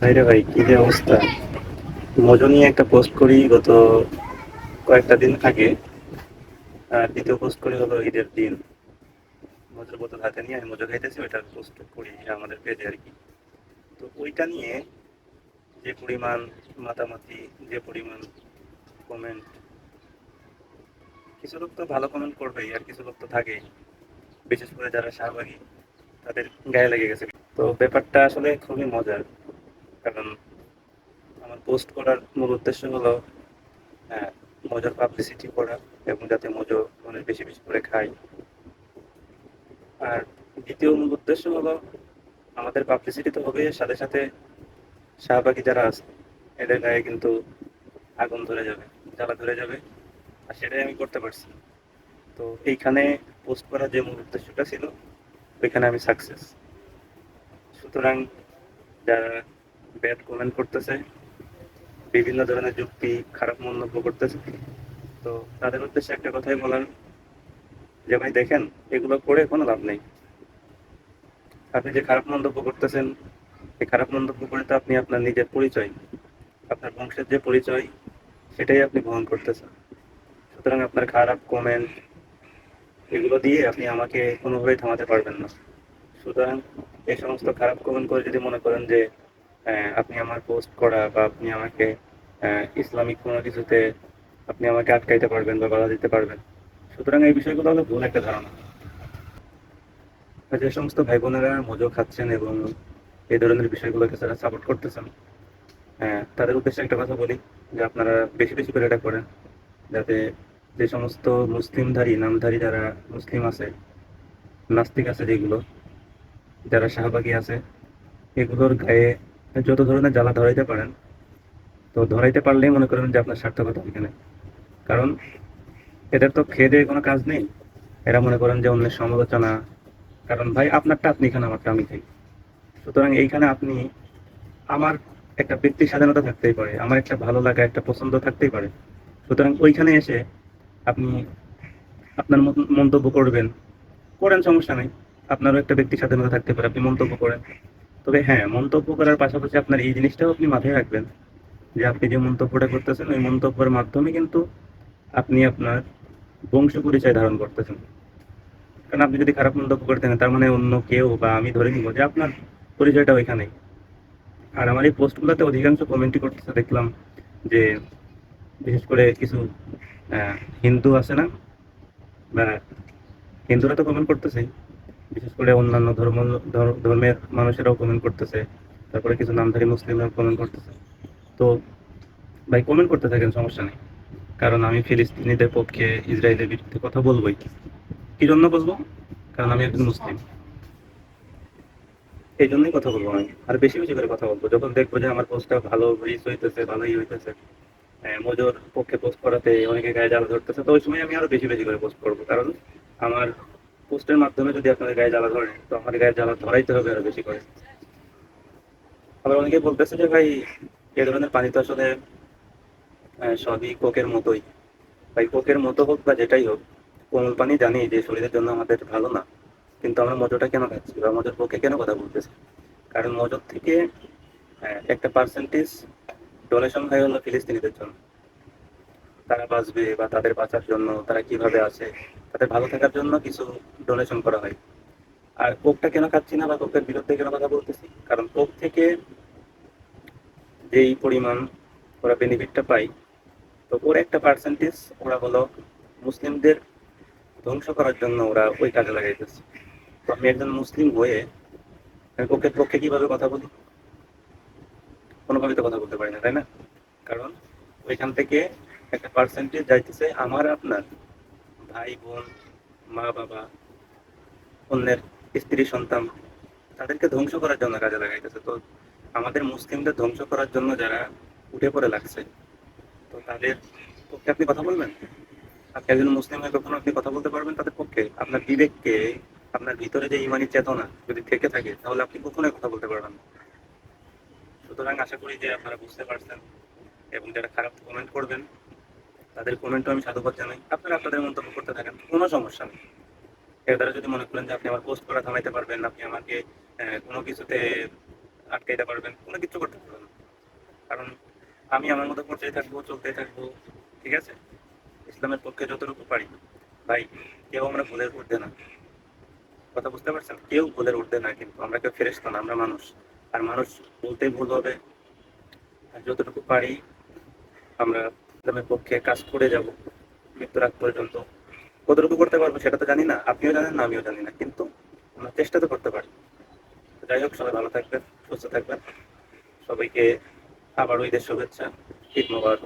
ভাইরে ভাই, কি যে অবস্থা? মজো নিয়ে একটা পোস্ট করি গত কয়েকটা দিন আগে, আর দ্বিতীয় পোস্ট করি হলো ঈদের দিন। মজোর বোতল হাতে নিয়ে আমি মজো খাইতেছি, ওইটা পোস্ট করি আমাদের পেজে আর কি। তো ওইটা নিয়ে যে পরিমাণ মাতামাতি, যে পরিমাণ কমেন্ট কিছু লোক তো ভালো কমেন্ট করবেই, আর কিছু লোক তো থাকেই। বিশেষ করে যারা শাহবাগী, তাদের গায়ে লেগে গেছে। তো ব্যাপারটা আসলে খুবই মজার। কারণ আমার পোস্ট করার মূল উদ্দেশ্য হলো হ্যাঁ, মজার পাবলিসিটি করা এবং যাতে মজো অনেক বেশি বেশি করে খাই। আর দ্বিতীয় মূল উদ্দেশ্য হলো আমাদের পাবলিসিটি তো হবে সাথে সাথে শাহবাগী যারা আছে এদের গায়ে কিন্তু আগুন ধরে যাবে জ্বালা ধরে যাবে আর সেটাই আমি করতে পারছি। তো এইখানে পোস্ট করার যে মূল উদ্দেশ্যটা ছিল ওইখানে আমি সাকসেস সুতরাং যারা ব্যাড কমেন্ট করতেছে, বিভিন্ন ধরনের যুক্তি, খারাপ মন্তব্য করতেছে। তো তাদের উদ্দেশ্যে একটা কথাই বলার, যে ভাই দেখেন, এগুলো করে কোনো লাভ নেই। আপনি যে খারাপ মন্তব্য করতেছেন, এই খারাপ মন্তব্য করে তো আপনি আপনার নিজের পরিচয়, আপনার বংশের যে পরিচয়, সেটাই আপনি বহন করতেছেন। সুতরাং আপনার খারাপ কমেন্ট এগুলো দিয়ে আপনি আমাকে কোনোভাবেই থামাতে পারবেন না। সুতরাং এই সমস্ত খারাপ কমেন্ট করে যদি মনে করেন যে আপনি আমার পোস্ট করা বা আপনি আমাকে ইসলামিক কোনো কিছুতে আপনি আমাকে আটকাইতে পারবেন বা বাধা দিতে পারবেন। সুতরাং এই বিষয়গুলো হলো ভুল একটা ধারণা। যে সমস্ত ভাই বোনেরা মজো খাচ্ছেন এবং এই ধরনের বিষয়গুলোকে যারা সাপোর্ট করতেছেন তাদের উদ্দেশ্যে একটা কথা বলি, যে আপনারা বেশি বেশি করে এটা করেন, যাতে যে সমস্ত মুসলিমধারী, নামধারী যারা মুসলিম আছে, নাস্তিক আছে যেগুলো, যারা শাহবাগী আছে, এগুলোর গায়ে যত ধরনের জ্বালা ধরাইতে পারেন, তো ধরাইতে পারলেই মনে করেন যে আপনার সার্থকতা এখানে। কারণ এদের তো খেয়ে দেয়ে কোনো কাজ নেই। এরা মনে করেন যে অন্যের সমালোচনা। কারণ ভাই, আপনারটা আপনি এখানে, আমারটা আমি খাই। সুতরাং এইখানে আপনি আমার একটা ব্যক্তি স্বাধীনতা থাকতেই পারে, আমার একটা ভালো লাগা, একটা পছন্দ থাকতেই পারে। সুতরাং ওইখানে এসে আপনি আপনার মন্তব্য করবেন। করেন সমস্যা নেই। আপনারও একটা ব্যক্তি স্বাধীনতা থাকতে পারে, আপনি মন্তব্য করেন। তবে হ্যাঁ মন্তব্য করার পাশাপাশি আপনার এই জিনিসটাও আপনি মাথায় রাখবেন যে আপনি যে মন্তব্যটা করতেছেন, ওই মন্তব্যের মাধ্যমে কিন্তু আপনি আপনার বংশ পরিচয় ধারণ করতেছেন। কারণ আপনি যদি খারাপ মন্তব্য করতেন তার মানে অন্য কেউ বা আমি ধরে নিব যে আপনার পরিচয়টা ওইখানেই আর আমার এই পোস্টগুলোতে অধিকাংশ কমেন্টই করতেছে, দেখলাম যে বিশেষ করে কিছু হিন্দু আছে না? বা হিন্দুরা তো কমেন্ট করতেছেই। বিশেষ করে অন্যান্য ধর্ম ধর্মের মানুষেরাও কমেন্ট করতেছে। তারপরে কিছু নামধারী মুসলিমরাও কমেন্ট করতেছে। তো ভাই কমেন্ট করতে থাকেন সমস্যা নেই। কারণ আমি ফিলিস্তিনিদের পক্ষে ইসরায়েলের বিরুদ্ধে কথা বলবোই। কি জন্য বলব? কারণ আমি একজন মুসলিম। এই জন্যই কথা বলব আমি। আর বেশি বেশি করে কথা বলব। যখন দেখব যে আমার পোস্টটা ভালো রিচ হইতেছে ভালোই হইতেছে হ্যাঁ, মজুর পক্ষে পোস্ট করাতে অনেকে গায়ে জ্বালা ধরতেছে তো ওই সময় আমি আরও বেশি বেশি করে পোস্ট করব। কারণ আমার পোস্টের মাধ্যমে যদি আপনাদের গায়ে জ্বালা ধরে, তো আমার গায়ে জ্বালা ধরাইতে হবে আরও বেশি করে। আবার অনেকে বলতেছে যে ভাই, এ ধরনের পানি তো আসলে সবই কোকের মতোই। ভাই, কোকের মতো হোক বা যেটাই হোক, কোমল পানি জানি যে শরীরের জন্য আমাদের ভালো না, কিন্তু আমরা মজুরটা কেন খাচ্ছি বা মজুর পক্ষে কেন কথা বলতেছি? কারণ মজুর থেকে একটা পার্সেন্টেজ ডোনেশন হয় হলো ফিলিস্তিনিদের জন্য। তারা বাঁচবে বা তাদের বাঁচার জন্য তারা কীভাবে আছে, তাদের ভালো থাকার জন্য কিছু ডোনেশন করা হয়। আর কোকটা কেন খাচ্ছি না বা কোকের বিরুদ্ধে কেন কথা বলতেছি? কারণ কোক থেকে যেই পরিমাণ ওরা বেনিফিটটা পায়, তো ওর একটা পার্সেন্টেজ ওরা হলো মুসলিমদের ধ্বংস করার জন্য ওরা ওই কাজে লাগাইতেছে। তো আমি একজন মুসলিম হয়ে আমি কোকের পক্ষে কীভাবে কথা বলি? কোনোভাবে তো কথা বলতে পারি না, তাই না? কারণ ওইখান থেকে একটা পার্সেন্টেজ যাইতেছে আমার আপনার ভাই, বোন, মা, বাবা, অন্যের স্ত্রী, সন্তান, তাদেরকে ধ্বংস করার জন্য কাজে লাগাইতেছে। তো আমাদের মুসলিমদের ধ্বংস করার জন্য যারা উঠে পড়ে লাগছে, তো তাদের পক্ষে আপনি কথা বলবেন? আপনি একজন মুসলিম হয়ে কখনো আপনি কথা বলতে পারবেন তাদের পক্ষে? আপনার বিবেককে, আপনার ভিতরে যে ইমানি চেতনা যদি থেকে থাকে, তাহলে আপনি কখনোই কথা বলতে পারবেন সুতরাং আশা করি যে আপনারা বুঝতে পারছেন এবং যারা খারাপ কমেন্ট করবেন তাদের কমেন্টও আমি সাধুবাদ জানাই। আপনারা আপনাদের মন্তব্য করতে থাকেন, কোনো সমস্যা নেই। এর দ্বারা যদি মনে করেন যে আপনি আমার পোস্ট করা থামাইতে পারবেন, আপনি আমাকে কোনো কিছুতে আটকাইতে পারবেন, কোনো কিছু করতে পারবেন কারণ আমি আমার মতো পর্যায়ে থাকব চলতে থাকব, ঠিক আছে? ইসলামের পক্ষে যতটুকু পারি। ভাই, কেউ আমরা ভুলের উঠতে না। কথা বুঝতে পারছেন? কেউ ভুলের উঠতে না, কিন্তু আমরা কেউ ফেরেস্তা না, আমরা মানুষ। আর মানুষ বলতেই ভুল হবে। যতটুকু পারি, আমরা ইসলামের পক্ষে কাজ করে যাব, মৃত্যুর আগ পর্যন্ত। কতটুকু করতে পারব সেটা তো জানি না, আপনিও জানেন না, আমিও জানি না, কিন্তু আমরা চেষ্টা তো করতে পারি। যাই হোক, সবাই ভালো থাকবেন, সুস্থ থাকবেন। সবাইকে আবারও ঈদের শুভেচ্ছা, ঈদ মোবারক।